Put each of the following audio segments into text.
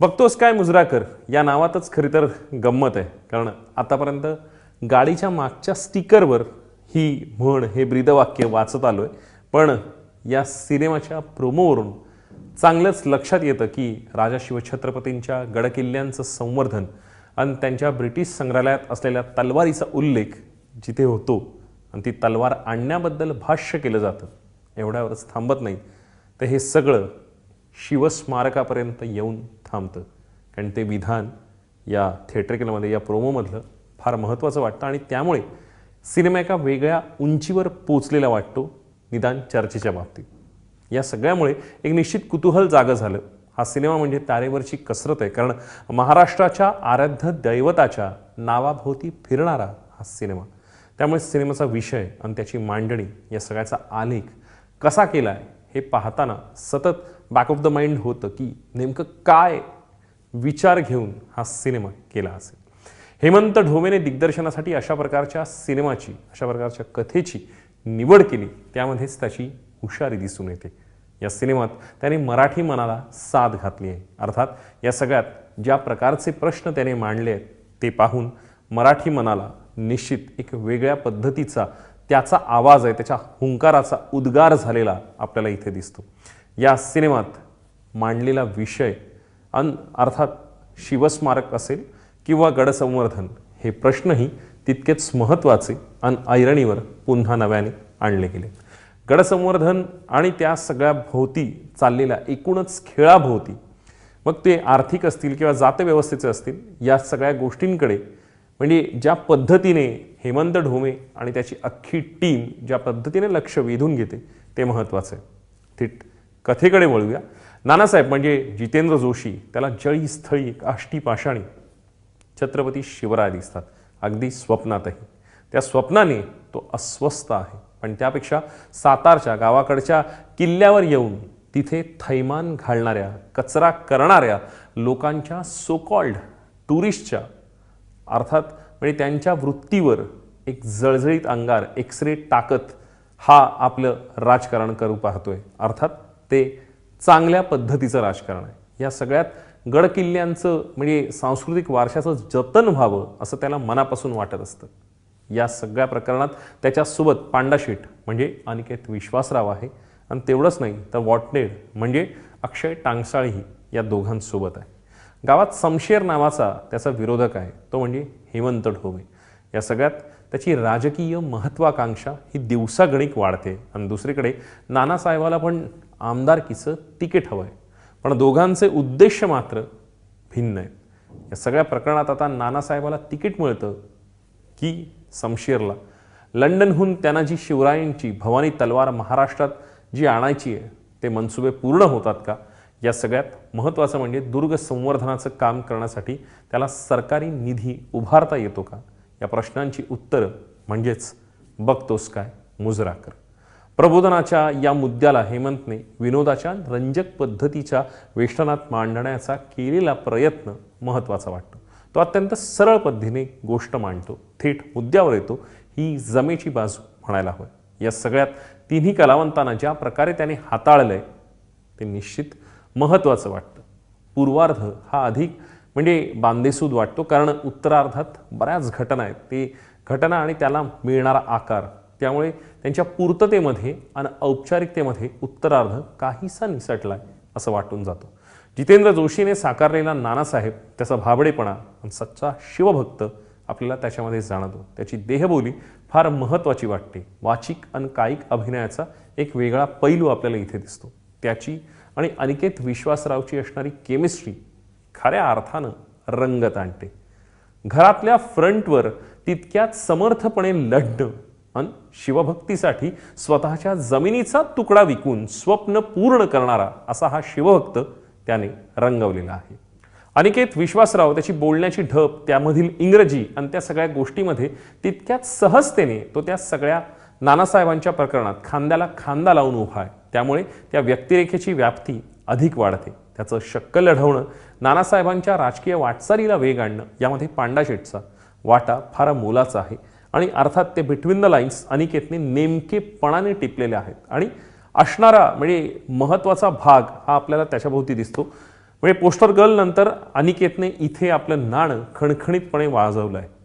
बघतोस काय मुजराकर? या नावातच खरी तर गंमत आहे. कारण आतापर्यंत गाडीच्या मागच्या स्टिकरवर ही म्हण हे ब्रीदवाक्य वाचत आलो आहे पण या सिनेमाच्या प्रोमोवरून चांगलंच लक्षात येतं की राजा शिवछत्रपतींच्या गडकिल्ल्यांचं संवर्धन आणि त्यांच्या ब्रिटिश संग्रहालयात असलेल्या तलवारीचा उल्लेख जिथे होतो आणि ती तलवार आणण्याबद्दल भाष्य केलं जातं एवढ्यावरच थांबत नाही. तर हे सगळं शिवस्मारकापर्यंत येऊन थांबतं. कारण ते विधान या थिएटरिकलमध्ये या प्रोमोमधलं फार महत्त्वाचं वाटतं आणि त्यामुळे सिनेमा एका वेगळ्या उंचीवर पोचलेला वाटतो निदान चर्चेच्या बाबतीत. या सगळ्यामुळे एक निश्चित कुतूहल जागं झालं. हा सिनेमा म्हणजे तारेवरची कसरत आहे. कारण महाराष्ट्राच्या आराध्य दैवताच्या नावाभोवती फिरणारा हा सिनेमा. त्यामुळे सिनेमाचा विषय आणि त्याची मांडणी या सगळ्याचा आलेख कसा केला आहे हे पाहताना सतत बॅक ऑफ द माइंड होतं की नेमकं काय विचार घेऊन हा सिनेमा केला असेल? हेमंत ढोमेने दिग्दर्शनासाठी अशा प्रकारच्या सिनेमाची अशा प्रकारच्या कथेची निवड केली. त्यामध्येच त्याची हुशारी दिसून येते. या सिनेमात त्याने मराठी मनाला साथ घातली आहे. अर्थात या सगळ्यात ज्या प्रकारचे प्रश्न त्याने मांडले आहेत ते पाहून मराठी मनाला निश्चित एक वेगळ्या पद्धतीचा त्याचा आवाज आहे त्याच्या हुंकाराचा उद्गार झालेला आपल्याला इथे दिसतो. या सिनेमात मांडलेला विषय अन अर्थात शिवस्मारक असेल किंवा गडसंवर्धन हे प्रश्नही तितकेच महत्त्वाचे आणि ऐरणीवर पुन्हा नव्याने आणले गेले. गडसंवर्धन आणि त्या सगळ्या भोवती चाललेल्या एकूणच खेळाभोवती मग ते आर्थिक असतील किंवा जातव्यवस्थेचे असतील या सगळ्या गोष्टींकडे म्हणजे ज्या पद्धतीने हेमंत ढोमे आणि त्याची अख्खी टीम ज्या पद्धतीने लक्ष वेधून घेते ते महत्त्वाचं आहे. थेट कथेकडे वळूया. नानासाहेब म्हणजे जितेंद्र जोशी त्याला जळी स्थळी काष्टी पाषाणी छत्रपती शिवराय दिसतात. अगदी स्वप्नातही. त्या स्वप्नाने तो अस्वस्थ आहे. पण त्यापेक्षा सातारच्या गावाकडच्या किल्ल्यावर येऊन तिथे थैमान घालणाऱ्या कचरा करणाऱ्या लोकांच्या सोकॉल्ड टुरिस्टच्या अर्थात म्हणजे त्यांच्या वृत्तीवर एक जळजळीत अंगार एक्सरे टाकत हा आपलं राजकारण करू पाहतोय. अर्थात ते चांगल्या पद्धतीचं राजकारण आहे. या सगळ्यात गडकिल्ल्यांचं म्हणजे सांस्कृतिक वारशाचं जतन व्हावं असं त्याला मनापासून वाटत असतं. या सगळ्या प्रकरणात त्याच्यासोबत पांडाशेठ म्हणजे अनिकेत विश्वासराव आहे. आणि तेवढंच नाही तर वॉटनेड म्हणजे अक्षय टांगसाळीही या दोघांसोबत आहे. गावात समशेर नावाचा त्याचा विरोधक आहे तो म्हणजे हेमंत ढोबे. या सगळ्यात त्याची राजकीय महत्त्वाकांक्षा ही दिवसागणिक वाढते. आणि दुसरीकडे नानासाहेबाला पण आमदारकीचं तिकीट हवं आहे पण दोघांचे उद्देश मात्र भिन्न आहेत. या सगळ्या प्रकरणात आता नानासाहेबाला तिकीट मिळतं की समशेरला. लंडनहून त्यांना जी शिवरायांची भवानी तलवार महाराष्ट्रात जी आणायची आहे ते मनसुबे पूर्ण होतात का? या सगळ्यात महत्त्वाचं म्हणजे दुर्ग संवर्धनाचं काम करण्यासाठी त्याला सरकारी निधी उभारता येतो का? या प्रश्नांची उत्तरं म्हणजेच बघतोस काय मुजराकर. प्रबोधनाच्या या मुद्द्याला हेमंतने विनोदाच्या रंजक पद्धतीच्या वेष्टनात मांडण्याचा केलेला प्रयत्न महत्त्वाचा वाटतो. तो अत्यंत सरळ पद्धतीने गोष्ट मांडतो थेट मुद्द्यावर येतो ही जमेची बाजू म्हणायला हवं. या सगळ्यात तिन्ही कलावंतांना ज्या प्रकारे त्याने हाताळलंय ते निश्चित महत्त्वाचं वाटतं. पूर्वार्ध हा अधिक म्हणजे बांधेसूद वाटतो कारण उत्तरार्धात बऱ्याच घटना आहेत. ते घटना आणि त्याला मिळणारा आकार त्यामुळे त्यांच्या पूर्ततेमध्ये आणि औपचारिकतेमध्ये उत्तरार्ध काहीसा निसटला आहे असं वाटून जातो. जितेंद्र जोशीने साकारलेला नानासाहेब त्याचा भाबडेपणा आणि सच्चा शिवभक्त आपल्याला त्याच्यामध्ये जाणवतो. त्याची देहबोली फार महत्त्वाची वाटते. वाचिक आणि कायिक अभिनयाचा एक वेगळा पैलू आपल्याला इथे दिसतो. त्याची आणि अनिकेत विश्वासरावची असणारी केमिस्ट्री खऱ्या अर्थानं रंगत आणते. घरातल्या फ्रंटवर तितक्यात समर्थपणे लढणं आणि शिवभक्तीसाठी स्वतःच्या जमिनीचा तुकडा विकून स्वप्न पूर्ण करणारा असा हा शिवभक्त त्याने रंगवलेला आहे. अनिकेत विश्वासराव त्याची बोलण्याची ढप त्यामधील इंग्रजी आणि त्या सगळ्या गोष्टीमध्ये तितक्याच सहजतेने तो त्या सगळ्या नानासाहेबांच्या प्रकरणात खांद्याला खांदा लावून उभा आहे. त्यामुळे त्या व्यक्तिरेखेची व्याप्ती अधिक वाढते. त्याचं शक्क लढवणं नानासाहेबांच्या राजकीय वाटचालीला वेग आणणं यामध्ये पांडाशेठचा वाटा फार मोलाचा आहे. आणि अर्थात ते बिटवीन द लाईन्स अनिकेतने नेमकेपणाने टिपलेले आहेत. आणि असणारा म्हणजे महत्त्वाचा भाग हा आपल्याला त्याच्याभोवती दिसतो. म्हणजे पोस्टर गर्ल नंतर अनिकेतने इथे आपलं नाणं खणखणीतपणे वाजवलं आहे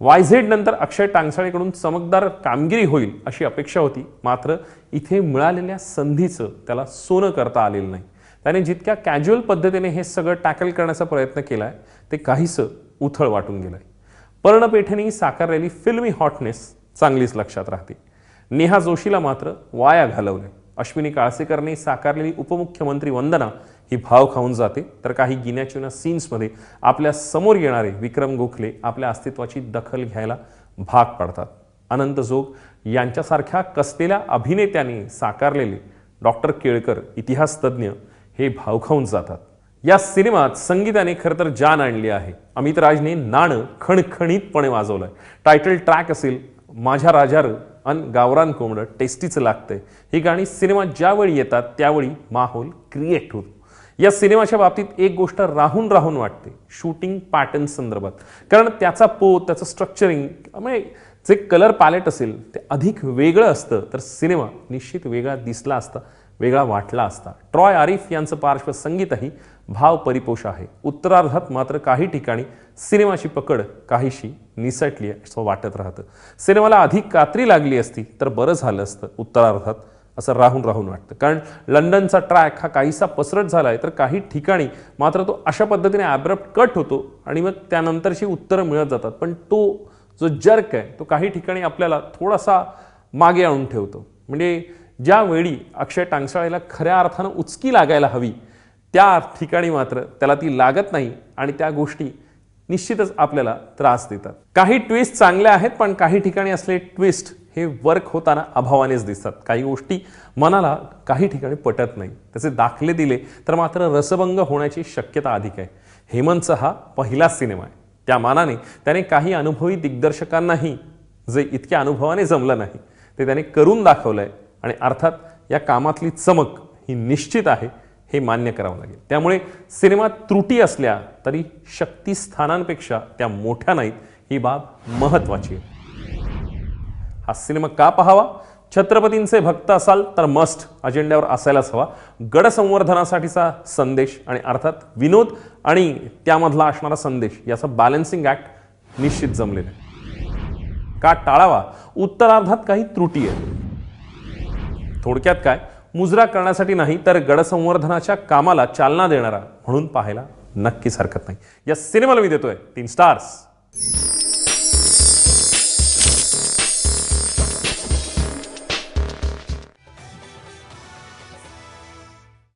वायझेड नंतर अक्षय टांगसाळेकडून चमकदार कामगिरी होईल अशी अपेक्षा होती. मात्र इथे मिळालेल्या संधीचं त्याला सोनं करता आलेलं नाही. त्याने जितक्या कॅज्युअल पद्धतीने हे सगळं टॅकल करण्याचा प्रयत्न केला आहे ते काहीसं उथळ वाटून गेलं आहे पर्णपेठेने साकारलेली फिल्मी हॉटनेस चांगलीच लक्षात राहते. नेहा जोशीला मात्र वाया घालवले अश्विनी काळसेकरने साकारलेली उपमुख्यमंत्री वंदना ही भाव खाऊन जाते. तर काही गिन्याचुन्या सीन्समध्ये आपल्यासमोर येणारे विक्रम गोखले आपल्या अस्तित्वाची दखल घ्यायला भाग पाडतात. अनंत जोग यांच्यासारख्या कसलेल्या अभिनेत्याने साकारलेले डॉक्टर केळकर इतिहासतज्ञ हे भाव खाऊन जातात. या सिनेमात संगीताने खरं तर जान आणली आहे. अमित राजने नाणं खणखणीतपणे वाजवलंय. टायटल ट्रॅक असेल माझ्या राजार अन गावरान कोंबडं टेस्टीचं लागतंय. ही गाणी सिनेमात ज्यावेळी येतात त्यावेळी माहोल क्रिएट होतो. या सिनेमाच्या बाबतीत एक गोष्ट राहून राहून वाटते शूटिंग पॅटर्न संदर्भात. कारण त्याचा पोत त्याचं स्ट्रक्चरिंग म्हणजे जे कलर पॅलेट असेल ते अधिक वेगळं असतं तर सिनेमा निश्चित वेगळा दिसला असता वेगळा वाटला असता. ट्रॉय आरिफ यांचं पार्श्वसंगीतही भाव परिपोष आहे. उत्तरार्धात मात्र काही ठिकाणी सिनेमाची पकड काहीशी निसटली आहे असं वाटत राहतं. सिनेमाला अधिक कात्री लागली असती तर बरं झालं असतं उत्तरार्धात असं राहून राहून वाटतं. कारण लंडनचा ट्रॅक हा काहीसा पसरट झाला आहे तर काही ठिकाणी मात्र तो अशा पद्धतीने ॲब्रप्ट कट होतो आणि मग त्यानंतरची उत्तरं मिळत जातात. पण तो जो जर्क आहे तो काही ठिकाणी आपल्याला थोडासा मागे आणून ठेवतो. म्हणजे ज्यावेळी अक्षय टांगसाळेला खऱ्या अर्थानं उचकी लागायला हवी त्या ठिकाणी मात्र त्याला ती लागत नाही आणि त्या गोष्टी निश्चितच आपल्याला त्रास देतात. काही ट्विस्ट चांगल्या आहेत पण काही ठिकाणी असले ट्विस्ट हे वर्क होताना अभावानेच दिसतात. काही गोष्टी मनाला काही ठिकाणी पटत नाही. त्याचे दाखले दिले तर मात्र रसभंग होण्याची शक्यता अधिक आहे. हेमंतचा हा पहिलाच सिनेमा आहे. त्या मानाने त्याने काही अनुभवी दिग्दर्शकांनाही जे इतक्या अनुभवाने जमलं नाही ते त्याने करून दाखवलंय. आणि अर्थात या कामातली चमक ही निश्चित आहे हे मान्य करावं लागेल. त्यामुळे सिनेमात त्रुटी असल्या तरी शक्तीस्थानांपेक्षा त्या मोठ्या नाहीत ही बाब महत्वाची आहे. हा सिनेमा का पाहावा? छत्रपतींचे भक्त असाल तर मस्ट अजेंड्यावर असायलाच हवा. गडसंवर्धनासाठीचा संदेश आणि अर्थात विनोद आणि त्यामधला असणारा संदेश याचा बॅलन्सिंग ॲक्ट निश्चित जमलेलं आहे. का टाळावा? उत्तरार्धात काही त्रुटी आहे थोडक्यात काय? मुजरा करण्यासाठी नाही तर गडसंवर्धनाच्या कामाला चालना देणारा म्हणून पाहायला नक्कीच हरकत नाही. या सिनेमाला मी देतोय तीन स्टार्स